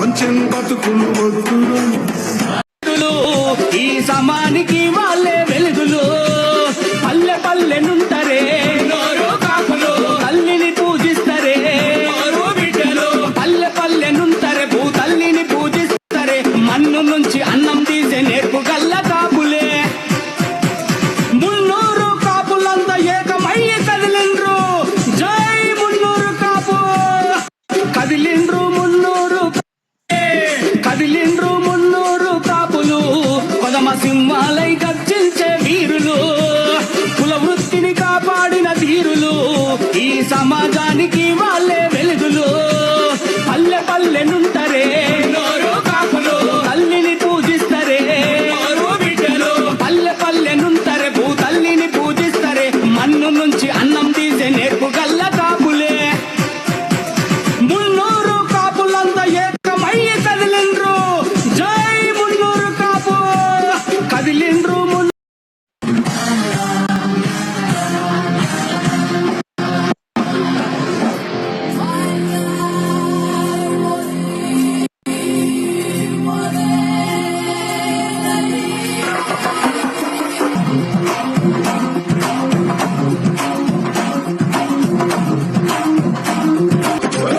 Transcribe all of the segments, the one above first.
కాంచెన్ బతుకులు వద్దులు ఈ సమానికి వాళ్ళే వెలుగులు. పల్లె పల్లె నుంటరే తల్లిని పూజిస్తరే. పల్లె పల్లె నుంటరే భూ తల్లిని పూజిస్తరే. మన్ను నుంచి అన్నం తీసే నేర్పు గల్ల కాపులే. మున్నూరు కాపులంతా ఏకమయ్యి కదిలిండ్రు. జై మున్నూరు కాపు. కదిలిండ్రు సింహాలై గర్జించే వీరులు కుల వృత్తిని కాపాడిన తీరులు ఈ సమాజానికి వాళ్ళే కదిలిండ్రు మున్నూరు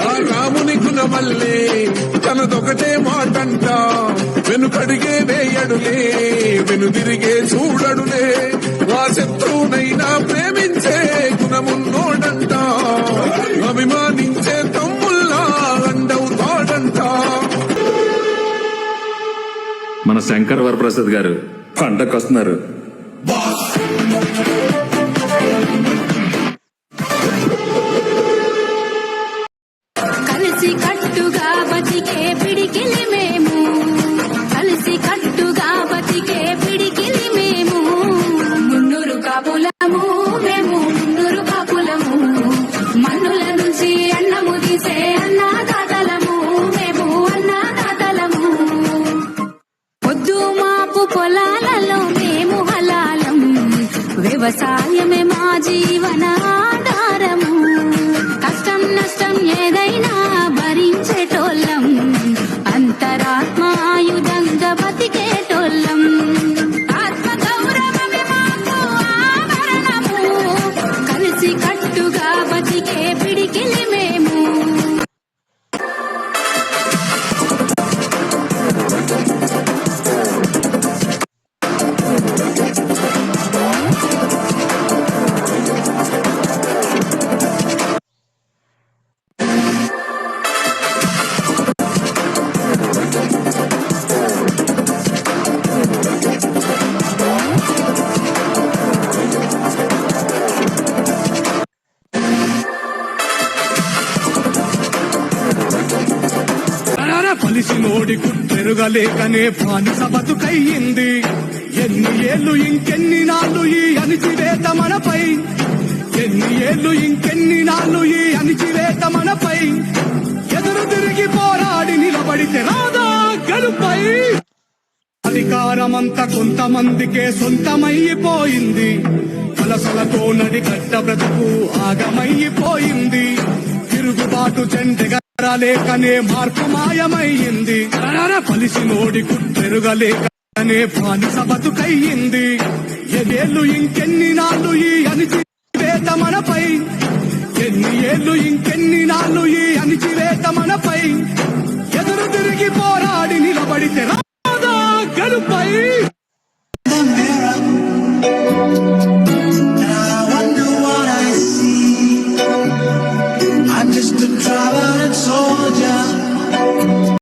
ఆ రాముని గుణమల్లే తనదొకటే మాటంట వెనుకడిగే వేయడులే. వెనుదిరిగే చూడడులే. ఆ శత్రువునైనా ప్రేమించే గుణమున్నోడంట. అభిమానించే తమ్ముల్లా అండవుతాడంట మన శంకర్ వరప్రసాద్ గారు పండకు వస్తున్నారు. కలిసి కట్టుగా బతికే పిడికిలి మేము. కలిసి కట్టుగా బతికే పిడికిలి మేము. మున్నూరు కాపులము మేము మున్నూరు కాపులము. మన్నుల నుంచి అన్నము తీసే అన్నదాతలము మేము అన్నదాతలము. పొద్దు మాపు పొలాలలో మేము హలాలం. వ్యవసాయమే మా పలిసి నోడి కుట్టెరుగలేకనే బానిస బతుకయ్యింది. ఎన్ని ఏళ్ళు ఇంకెన్ని నాళ్ళు ఈ అణిచివేత మనపై? ఎన్ని ఏళ్ళు ఇంకెన్ని నాళ్ళు ఈ అణిచివేత మనపై? ఎదురు తిరిగి పోరాడి నిలబడితే రాదా గెలుపై. అధికారమంతా కొంతమందికే సొంతమైపోయింది. కలసలతో నడికట్ట బ్రతుకు ఆగమైపోయింది. తిరుగుబాటు చెండెగరాలేకనే మార్పు మాయమైంది. రరర పలిసి నోడి కుట్టెరుగలేకనే బానిస బతుకయ్యింది. ఎన్నేళ్ళు ఇంకెన్ని నాళ్ళు ఈ అణిచివేత మనపై? ఎన్ని ఏళ్ళు ఇంకెన్ని నాళ్ళు ఈ అణిచివేత మనపై? ఎదురు తిరిగి పోరాడి నిలబడితే రాదా గెలుపై.